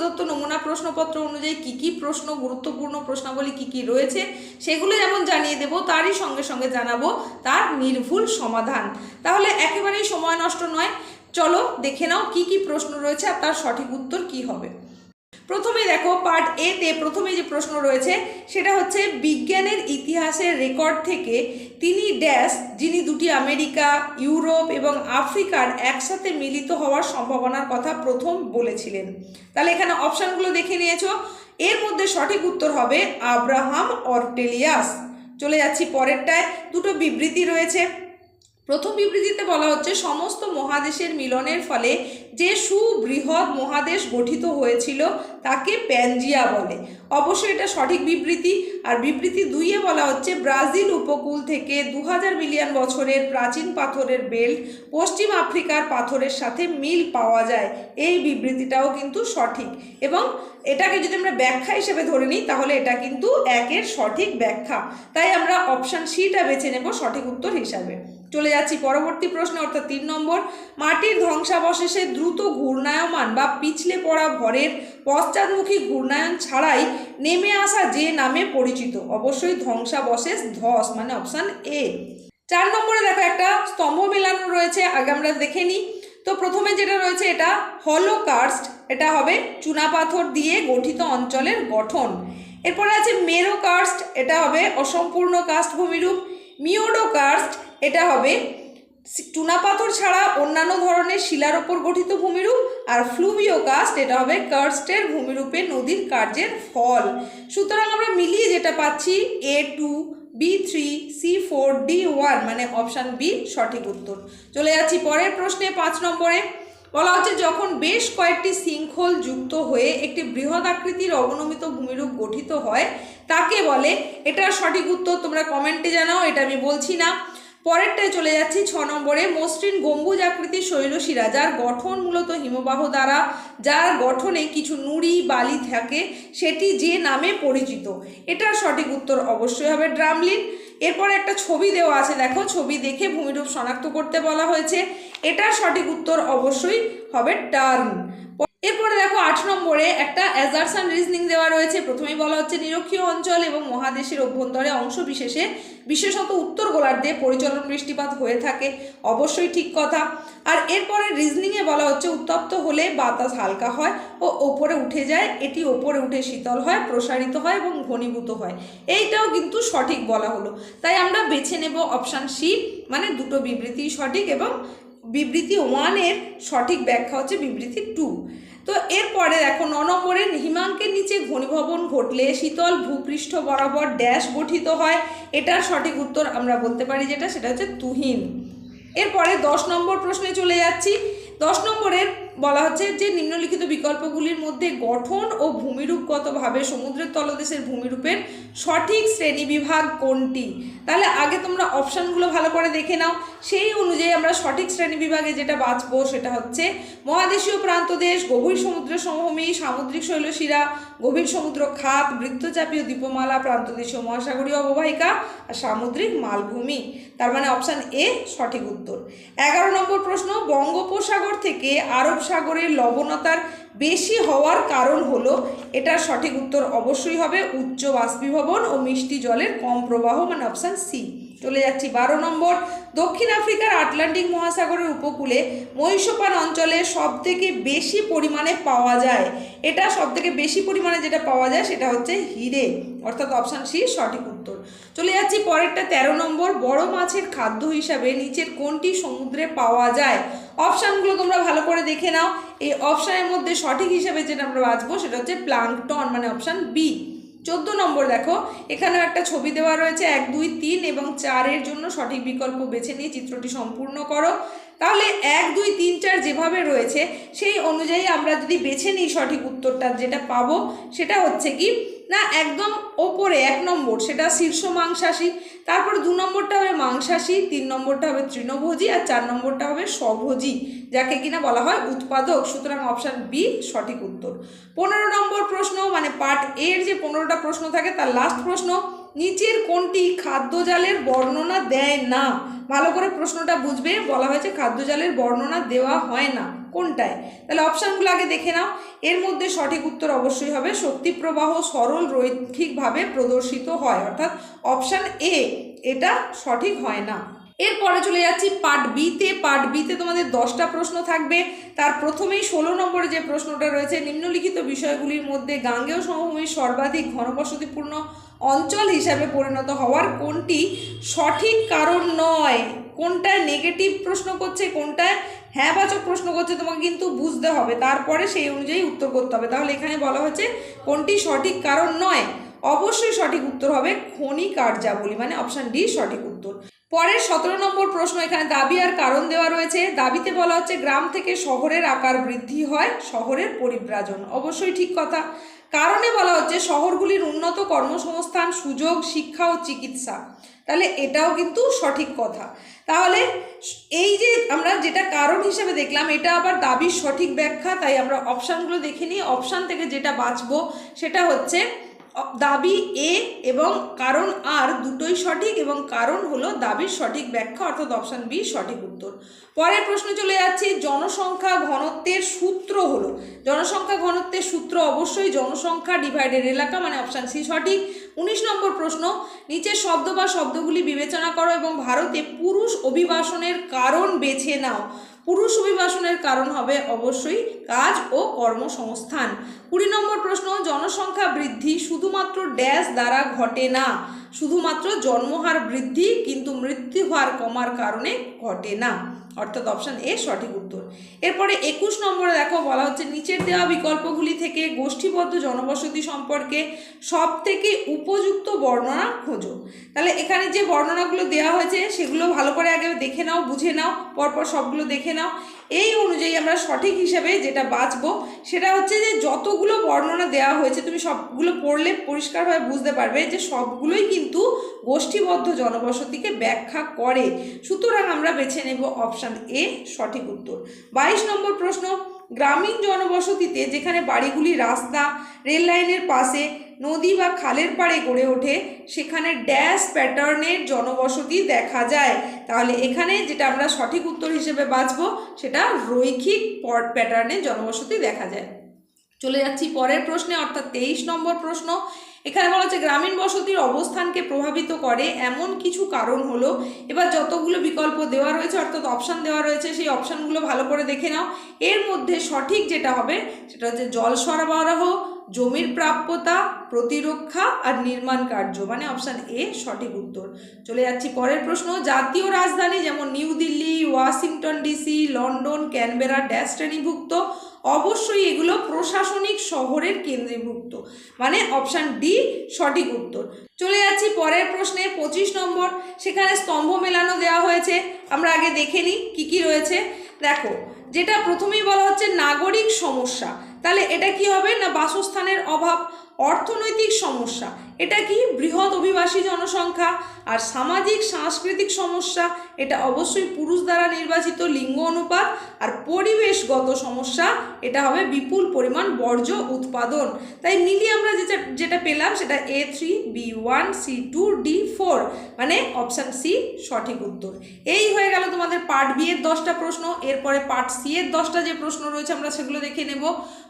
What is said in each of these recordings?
প্রদত্ত নমুনা প্রশ্নপত্র অনুযায়ী কি কি প্রশ্ন, গুরুত্বপূর্ণ প্রশ্নাবলী কি কি রয়েছে, সেগুলো যেমন জানিয়ে দেব, তারই সঙ্গে সঙ্গে জানাব তার নির্ভুল সমাধান। তাহলে একেবারেই সময় নষ্ট নয়, চলো দেখে নাও কি কি প্রশ্ন রয়েছে আর তার সঠিক উত্তর কি হবে। প্রথমে দেখো পার্ট এতে প্রথমে যে প্রশ্ন রয়েছে, সেটা হচ্ছে বিজ্ঞানের ইতিহাসের রেকর্ড থেকে তিনি ড্যাশ যিনি দুটি আমেরিকা, ইউরোপ এবং আফ্রিকার একসাথে মিলিত হওয়ার সম্ভাবনার কথা প্রথম বলেছিলেন। তাহলে এখানে অপশানগুলো দেখে নিয়েছো। এর মধ্যে সঠিক উত্তর হবে আব্রাহাম অর্টেলিয়াস। চলে যাচ্ছি পরেরটায়। দুটো বিবৃতি রয়েছে। প্রথম বিবৃতিতে বলা হচ্ছে, সমস্ত মহাদেশের মিলনের ফলে যে সুবৃহৎ মহাদেশ গঠিত হয়েছিল তাকে প্যানজিয়া বলে। অবশ্যই এটা সঠিক বিবৃতি। আর বিবৃতি দুইয়ে বলা হচ্ছে, ব্রাজিল উপকূল থেকে দু হাজার মিলিয়ন বছরের প্রাচীন পাথরের বেল্ট পশ্চিম আফ্রিকার পাথরের সাথে মিল পাওয়া যায়। এই বিবৃতিটাও কিন্তু সঠিক। এবং এটাকে যদি আমরা ব্যাখ্যা হিসেবে ধরে নিই, তাহলে এটা কিন্তু একের সঠিক ব্যাখ্যা। তাই আমরা অপশান সিটা বেছে নেব সঠিক উত্তর হিসাবে। চলে যাচ্ছি। পরবর্তী প্রশ্নে, অর্থাৎ তিন নম্বর, মাটির ধ্বংসাবশেষে দ্রুত ঘূর্ণায়মান বা পিছলে পড়া ভরের পশ্চাৎমুখী ঘূর্ণায়ন ছাড়াই নেমে আসা যে নামে পরিচিত, অবশ্যই ধ্বংসাবশেষ ধস মানে অপশান এ। চার নম্বরে দেখো একটা স্তম্ভ মেলানো রয়েছে, আগে আমরা দেখে নিই। তো প্রথমে যেটা রয়েছে এটা হলো কার্স্ট এটা হবে চুনাপাথর দিয়ে গঠিত অঞ্চলের গঠন। এরপরে আছে মেরো কার্স্ট এটা হবে অসম্পূর্ণ কাস্ট ভূমিরূপ মিওডো কার্স্ট এটা হবে। চুনাপাথর ছাড়া অন্যান্য ধরনের শিলার ওপর গঠিত ভূমিরূপ আর ফ্লুভিও কাস্ট, এটা হবে কার্স্টের ভূমিরূপে নদীর কার্যের ফল। সুতরাং আমরা মিলিয়ে যেটা পাচ্ছি A two B three C four D one মানে অপশান বি সঠিক উত্তর। চলে যাচ্ছি পরের প্রশ্নে পাঁচ নম্বরে। বলা হচ্ছে যখন বেশ কয়েকটি শৃঙ্খল যুক্ত হয়ে একটি বৃহৎ আকৃতির অবনমিত ভূমিরূপ গঠিত হয়, তাকে বলে, এটার সঠিক উত্তর তোমরা কমেন্টে জানাও, এটা আমি বলছি না। পরেরটায় চলে যাচ্ছি ছ নম্বরে। মসৃণ গম্বুজ আকৃতির শৈলশিরা যার গঠন মূলত হিমবাহ দ্বারা, যার গঠনে কিছু নুড়ি, বালি থাকে, সেটি যে নামে পরিচিত। এটার সঠিক উত্তর অবশ্যই হবে ড্রামলিন। এরপর একটা ছবি দেওয়া আছে, দেখো, ছবি দেখে ভূমিরূপ শনাক্ত করতে বলা হয়েছে। এটার সঠিক উত্তর অবশ্যই হবে টার্ন। এরপরে দেখো আট নম্বরে একটা অ্যাজারসান রিজনিং দেওয়া রয়েছে। প্রথমেই বলা হচ্ছে নিরক্ষীয় অঞ্চল এবং মহাদেশের অভ্যন্তরে অংশ বিশেষে বিশেষত উত্তর গোলার্ধে পরিচলন বৃষ্টিপাত হয়ে থাকে। অবশ্যই ঠিক কথা। আর এরপরে রিজনিংয়ে বলা হচ্ছে উত্তপ্ত হলে বাতাস হালকা হয় ও ওপরে উঠে যায়। এটি ওপরে উঠে শীতল হয়, প্রসারিত হয় এবং ঘনীভূত হয়। এইটাও কিন্তু সঠিক বলা হলো। তাই আমরা বেছে নেব অপশান সি মানে দুটো বিবৃতি সঠিক এবং বিবৃতি ওয়ানের সঠিক ব্যাখ্যা হচ্ছে বিবৃতি টু তো এরপরে দেখো ন নম্বরে হিমাঙ্কের নিচে ঘনীভবন ঘটলে শীতল ভূপৃষ্ঠ বরাবর ড্যাশ গঠিত হয়। এটার সঠিক উত্তর আমরা বলতে পারি যেটা, সেটা হচ্ছে তুহিন। এরপরে দশ নম্বর প্রশ্নে চলে যাচ্ছি। দশ নম্বরের বলা হচ্ছে যে নিম্নলিখিত বিকল্পগুলির মধ্যে গঠন ও ভূমিরূপগতভাবে সমুদ্রের তলদেশের ভূমিরূপের সঠিক শ্রেণীবিভাগ কোনটি? তাহলে আগে তোমরা অপশানগুলো ভালো করে দেখে নাও। সেই অনুযায়ী আমরা সঠিক শ্রেণীবিভাগে যেটা বাঁচবো সেটা হচ্ছে মহাদেশীয় প্রান্তদেশ, গভীর সমুদ্র সমভূমি, সামুদ্রিক শৈলশিরা, গভীর সমুদ্র খাত, বৃত্তচাপীয় দ্বীপমালা প্রান্তদেশীয় মহাসাগরীয় অববাহিকা আর সামুদ্রিক মালভূমি। তার মানে অপশান এ সঠিক উত্তর। এগারো নম্বর প্রশ্ন, বঙ্গোপসাগর থেকে আরব সাগরের লবণতার বেশি হওয়ার কারণ হলো, এটার সঠিক উত্তর অবশ্যই হবে উচ্চ বাষ্পীভবন ও মিষ্টি জলের কম প্রবাহ মানে অপশান সি। চলে যাচ্ছি বারো নম্বর। দক্ষিণ আফ্রিকার আটলান্টিক মহাসাগরের উপকূলে মহিষপান অঞ্চলে সব থেকে বেশি পরিমাণে পাওয়া যায়। এটা সব থেকে বেশি পরিমাণে যেটা পাওয়া যায় সেটা হচ্ছে হিরে। অর্থাৎ অপশান সি সঠিক উত্তর। চলে যাচ্ছি পরেরটা, তেরো নম্বর, বড় মাছের খাদ্য হিসাবে নিচের কোনটি সমুদ্রে পাওয়া যায়? অপশানগুলো তোমরা ভালো করে দেখে নাও। এই অপশানের মধ্যে সঠিক হিসাবে যেটা আমরা বাঁচবো সেটা হচ্ছে প্লাঙ্কটন মানে অপশান বি চোদ্দ নম্বর দেখো, এখানেও একটা ছবি দেওয়া রয়েছে, এক, দুই, তিন এবং চারের জন্য সঠিক বিকল্প বেছে নিয়ে চিত্রটি সম্পূর্ণ করো। তাহলে এক, দুই, তিন, চার যেভাবে রয়েছে, সেই অনুযায়ী আমরা যদি বেছে নিই সঠিক উত্তরটা, যেটা পাবো, সেটা হচ্ছে কি, না, একদম ওপরে এক নম্বর, সেটা শীর্ষ মাংসাশী, তারপর দু নম্বরটা হবে মাংসাশী, তিন নম্বরটা হবে তৃণভোজী, আর চার নম্বরটা হবে স্বভোজী, যাকে কিনা বলা হয় উৎপাদক। সুতরাং অপশান বি সঠিক উত্তর। পনেরো নম্বর প্রশ্ন মানে পার্ট এর যে পনেরোটা প্রশ্ন থাকে, তার লাস্ট প্রশ্ন নিচের কোনটি খাদ্যজালের বর্ণনা দেয় না? ভালো করে প্রশ্নটা বুঝবে। বলা হয়েছে খাদ্যজালের বর্ণনা দেওয়া হয় না। কোনটায়? তাহলে অপশানগুলো আগে দেখে নাও। এর মধ্যে সঠিক উত্তর অবশ্যই হবে শক্তি প্রবাহ সরল রৈখিকভাবে প্রদর্শিত হয়। অর্থাৎ অপশান এ, এটা সঠিক হয় না। এরপরে চলে যাচ্ছি পার্ট বিতে পার্ট বিতে তোমাদের দশটা প্রশ্ন থাকবে। তার প্রথমেই ষোলো নম্বরে যে প্রশ্নটা রয়েছে, নিম্নলিখিত বিষয়গুলির মধ্যে গাঙ্গেয় সমভূমির সর্বাধিক ঘনবসতিপূর্ণ অঞ্চল হিসাবে পরিণত হওয়ার কোনটি সঠিক কারণ নয়? কোনটায় নেগেটিভ প্রশ্ন করছে, কোনটায় হ্যাঁবাচক প্রশ্ন করছে, তোমাকে কিন্তু বুঝতে হবে। তারপরে সেই অনুযায়ী উত্তর করতে হবে। তাহলে এখানে বলা হচ্ছে কোনটি সঠিক কারণ নয়? অবশ্যই সঠিক উত্তর হবে খনি কার্যাবলী মানে অপশান ডি সঠিক উত্তর। পরের সতেরো নম্বর প্রশ্ন, এখানে দাবি আর কারণ দেওয়া রয়েছে। দাবিতে বলা হচ্ছে, গ্রাম থেকে শহরের আকার বৃদ্ধি হয়, শহরের পরিব্রাজন। অবশ্যই ঠিক কথা। কারণে বলা হচ্ছে, শহরগুলির উন্নত কর্মসংস্থান, সুযোগ, শিক্ষা ও চিকিৎসা। তাহলে এটাও কিন্তু সঠিক কথা। তাহলে এই যে আমরা যেটা কারণ হিসেবে দেখলাম, এটা আবার দাবির সঠিক ব্যাখ্যা, তাই আমরা অপশানগুলো দেখে নিই। অপশান থেকে যেটা বাঁচবো, সেটা হচ্ছে দাবি এ এবং কারণ আর দুটোই সঠিক এবং কারণ হলো দাবির সঠিক ব্যাখ্যা অর্থাৎ অপশান বি সঠিক উত্তর। পরের প্রশ্ন চলে যাচ্ছে, জনসংখ্যা ঘনত্বের সূত্র হলো। জনসংখ্যা ঘনত্বের সূত্র অবশ্যই জনসংখ্যা ডিভাইডেড এলাকা মানে অপশান সি সঠিক। উনিশ নম্বর প্রশ্ন, নিচের শব্দ বা শব্দগুলি বিবেচনা করো এবং ভারতে পুরুষ অভিবাসনের কারণ বেছে নাও। পুরুষ অভিবাসনের কারণ হবে অবশ্যই কাজ ও কর্মসংস্থান। কুড়ি নম্বর প্রশ্ন, জনসংখ্যা বৃদ্ধি শুধুমাত্র ড্যাশ দ্বারা ঘটে না। শুধুমাত্র জন্মহার বৃদ্ধি কিন্তু মৃত্যু মৃত্যুহার কমার কারণে ঘটে না। অর্থাৎ অপশান এ সঠিক উত্তর। এরপরে একুশ নম্বরে দেখো বলা হচ্ছে, নিচের দেওয়া বিকল্পগুলি থেকে গোষ্ঠীবদ্ধ জনবসতি সম্পর্কে সব থেকে উপযুক্ত বর্ণনা খোঁজো। তাহলে এখানে যে বর্ণনাগুলো দেওয়া হয়েছে, সেগুলো ভালো করে আগে দেখে নাও, বুঝে নাও, পরপর সবগুলো দেখে নাও। এই অনুযায়ী আমরা সঠিক হিসাবে যেটা বাঁচব সেটা হচ্ছে যে যতগুলো বর্ণনা দেওয়া হয়েছে, তুমি সবগুলো পড়লে পরিষ্কারভাবে বুঝতে পারবে যে সবগুলোই কিন্তু গোষ্ঠীবদ্ধ জনবসতিকে ব্যাখ্যা করে। সুতরাং আমরা বেছে নেব অপশান এ সঠিক উত্তর। বাইশ নম্বর প্রশ্ন গ্রামীণ জনবসতিতে যেখানে বাড়িগুলি রাস্তা, রেল লাইনের পাশে, নদী বা খালের পাড়ে গড়ে ওঠে, সেখানে ড্যাশ প্যাটার্নের জনবসতি দেখা যায়। তাহলে এখানে যেটা আমরা সঠিক উত্তর হিসেবে বাঁচব সেটা রৈখিক প্যাটার্নের জনবসতি দেখা যায়। চলে যাচ্ছি পরের প্রশ্নে, অর্থাৎ তেইশ নম্বর প্রশ্ন। এখানে বলা হচ্ছে, গ্রামীণ বসতির অবস্থানকে প্রভাবিত করে এমন কিছু কারণ হলো? এবার যতগুলো বিকল্প দেওয়া রয়েছে, অর্থাৎ অপশান দেওয়া রয়েছে, সেই অপশানগুলো ভালো করে দেখে নাও। এর মধ্যে সঠিক যেটা হবে, সেটা হচ্ছে জল সরবরাহ, জমির প্রাপ্যতা, প্রতিরক্ষা আর নির্মাণ কার্য মানে অপশান এ সঠিক উত্তর। চলে যাচ্ছি পরের প্রশ্ন, জাতীয় রাজধানী যেমন New Delhi, Washington DC, London, Canberra dash শ্রেণীভুক্ত অবশ্যই এগুলো প্রশাসনিক শহরের কেন্দ্রীভুক্ত। মানে অপশান ডি সঠিক উত্তর। চলে যাচ্ছি পরের প্রশ্নে, পঁচিশ নম্বর। সেখানে স্তম্ভ মেলানো দেওয়া হয়েছে। আমরা আগে দেখে নিই কী কী রয়েছে। দেখো, যেটা প্রথমেই বলা হচ্ছে নাগরিক সমস্যা। তাহলে এটা কি হবে না বাসস্থানের অভাব? অর্থনৈতিক সমস্যা। এটা কি বৃহৎ অভিবাসী জনসংখ্যা? আর সামাজিক, সাংস্কৃতিক সমস্যা? এটা অবশ্যই পুরুষ দ্বারা নির্বাচিত লিঙ্গ অনুপাত। আর পরিবেশগত সমস্যা? এটা হবে বিপুল পরিমাণ বর্জ্য উৎপাদন। তাই মিলিয়ে আমরা যেটা যেটা পেলাম সেটা A three B one C two D four মানে অপশান সি সঠিক উত্তর। এই হয়ে গেল তোমাদের পার্ট বি এর দশটা প্রশ্ন, এরপরে পার্ট সি এর দশটা যে প্রশ্ন রয়েছে আমরা সেগুলো দেখে নেব।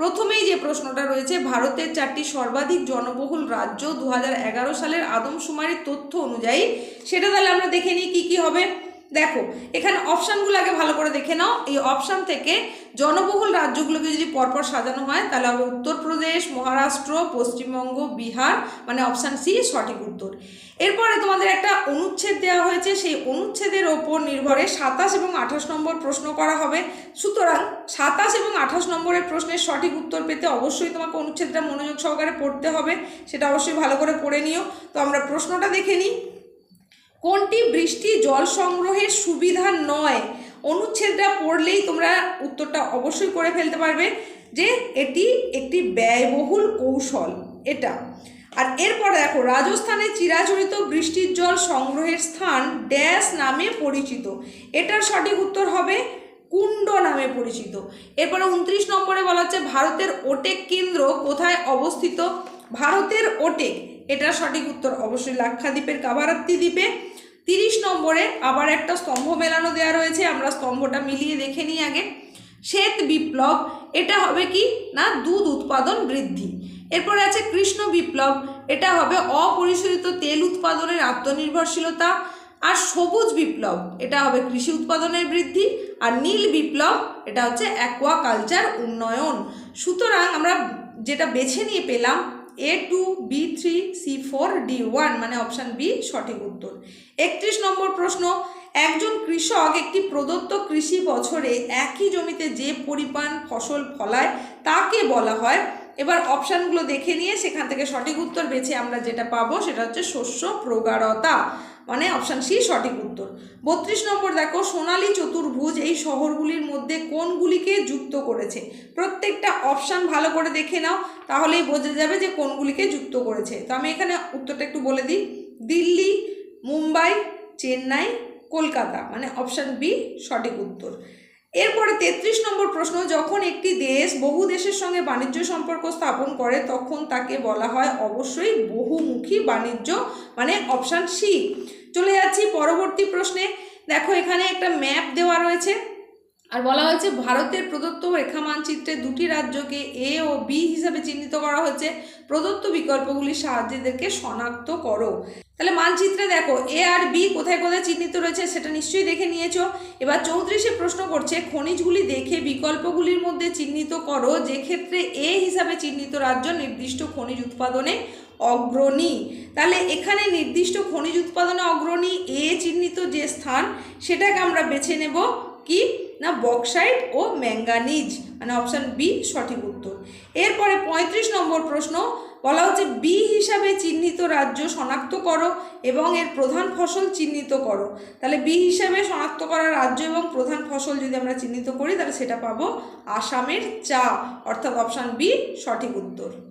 প্রথমেই যে প্রশ্নটা রয়েছে, ভারতের চারটি সর্বাধিক জনবহুল রাজ্য দু হাজার এগারো সালের আদমশুমারির তথ্য অনুযায়ী, সেটা তাহলে আমরা দেখে নিই কী কী হবে। দেখো, এখানে অপশানগুলো আগে ভালো করে দেখে নাও। এই অপশান থেকে জনবহুল রাজ্যগুলোকে যদি পরপর সাজানো হয়, তাহলে হবে উত্তরপ্রদেশ, মহারাষ্ট্র, পশ্চিমবঙ্গ, বিহার মানে অপশান সি, সঠিক উত্তর। এরপরে তোমাদের একটা অনুচ্ছেদ দেওয়া হয়েছে, সেই অনুচ্ছেদের ওপর নির্ভরে সাতাশ এবং আঠাশ নম্বর প্রশ্ন করা হবে। সুতরাং সাতাশ এবং আঠাশ নম্বরের প্রশ্নের সঠিক উত্তর পেতে অবশ্যই তোমাকে অনুচ্ছেদটা মনোযোগ সহকারে পড়তে হবে, সেটা অবশ্যই ভালো করে পড়ে নিও। তো আমরা প্রশ্নটা দেখে নিই। কোনটি বৃষ্টি জল সংগ্রহের সুবিধা নয়? অনুচ্ছেদটা পড়লেই তোমরা উত্তরটা অবশ্যই করে ফেলতে পারবে যে এটি একটি ব্যয়বহুল কৌশল। এটা। আর এরপর দেখো, রাজস্থানে চিরাচরিত বৃষ্টির জল সংগ্রহের স্থান ড্যাশ নামে পরিচিত। এটার সঠিক উত্তর হবে কুণ্ড নামে পরিচিত। এরপরে উনত্রিশ নম্বরে বলা হচ্ছে, ভারতের ওটেক কেন্দ্র কোথায় অবস্থিত? ভারতের ওটেক। এটার সঠিক উত্তর অবশ্যই লাক্ষাদ্বীপের কাবারাত্তি দ্বীপে। তিরিশ নম্বরে আবার একটা স্তম্ভ মেলানো দেওয়া রয়েছে, আমরা স্তম্ভটা মিলিয়ে দেখে নিই আগে। শ্বেত বিপ্লব, এটা হবে কি? না, দুধ উৎপাদন বৃদ্ধি। এরপরে আছে কৃষ্ণ বিপ্লব, এটা হবে অপরিশোধিত তেল উৎপাদনের আত্মনির্ভরশীলতা। আর সবুজ বিপ্লব, এটা হবে কৃষি উৎপাদনের বৃদ্ধি। আর নীল বিপ্লব, এটা হচ্ছে অ্যাকোয়াকালচার উন্নয়ন। সুতরাং আমরা যেটা বেছে নিয়ে পেলাম A two B three C four D one মানে অপশান বি সঠিক উত্তর। একত্রিশ নম্বর প্রশ্ন, একজন কৃষক একটি প্রদত্ত কৃষি বছরে একই জমিতে যে পরিমাণ ফসল ফলায় তাকে বলা হয় এবার অপশানগুলো দেখে নিয়ে সেখান থেকে সঠিক উত্তর বেছে আমরা যেটা পাবো সেটা হচ্ছে শস্য প্রগাঢ়তা। মানে অপশান সি, সঠিক উত্তর। বত্রিশ নম্বর দেখো, সোনালী চতুর্ভুজ এই শহরগুলির মধ্যে কোনগুলিকে যুক্ত করেছে? প্রত্যেকটা অপশান ভালো করে দেখে নাও, তাহলেই বোঝা যাবে যে কোনগুলিকে যুক্ত করেছে। তো আমি এখানে উত্তরটা একটু বলে দিই। দিল্লি, মুম্বাই, চেন্নাই, কলকাতা। মানে অপশান বি, সঠিক উত্তর। এরপরে তেত্রিশ নম্বর প্রশ্ন, যখন একটি দেশ বহু দেশের সঙ্গে বাণিজ্য সম্পর্ক স্থাপন করে, তখন তাকে বলা হয় অবশ্যই বহুমুখী বাণিজ্য মানে অপশান সি চলে যাচ্ছি পরবর্তী প্রশ্নে। দেখো এখানে একটা ম্যাপ দেওয়া রয়েছে। আর বলা হয়েছে ভারতের প্রদত্ত রেখা মানচিত্রে দুটি রাজ্যকে এ ও বি হিসাবে চিহ্নিত করা হয়েছে। প্রদত্ত বিকল্পগুলির সাহায্যে এদেরকে শনাক্ত করো। তাহলে মানচিত্রে দেখো, এ আর বি কোথায় কোথায় চিহ্নিত রয়েছে সেটা নিশ্চয়ই দেখে নিয়েছো। এবার চৌত্রিশে প্রশ্ন করছে, খনিজগুলি দেখে বিকল্পগুলির মধ্যে চিহ্নিত করো যে ক্ষেত্রে এ হিসাবে চিহ্নিত রাজ্য নির্দিষ্ট খনিজ উৎপাদনে অগ্রণী। তাহলে এখানে নির্দিষ্ট খনিজ উৎপাদনে অগ্রণী, এ চিহ্নিত যে স্থান, সেটাকে আমরা বেছে নেব কি? না বক্সাইট ও ম্যাঙ্গানিজ? মানে অপশান বি সঠিক উত্তর। এরপরে পঁয়ত্রিশ নম্বর প্রশ্ন, বলা হচ্ছে বি হিসাবে চিহ্নিত রাজ্য শনাক্ত করো এবং এর প্রধান ফসল চিহ্নিত করো। তাহলে বি হিসাবে শনাক্ত করা রাজ্য এবং প্রধান ফসল যদি আমরা চিহ্নিত করি, তাহলে সেটা পাবো আসামের চা। অর্থাৎ অপশান বি সঠিক উত্তর।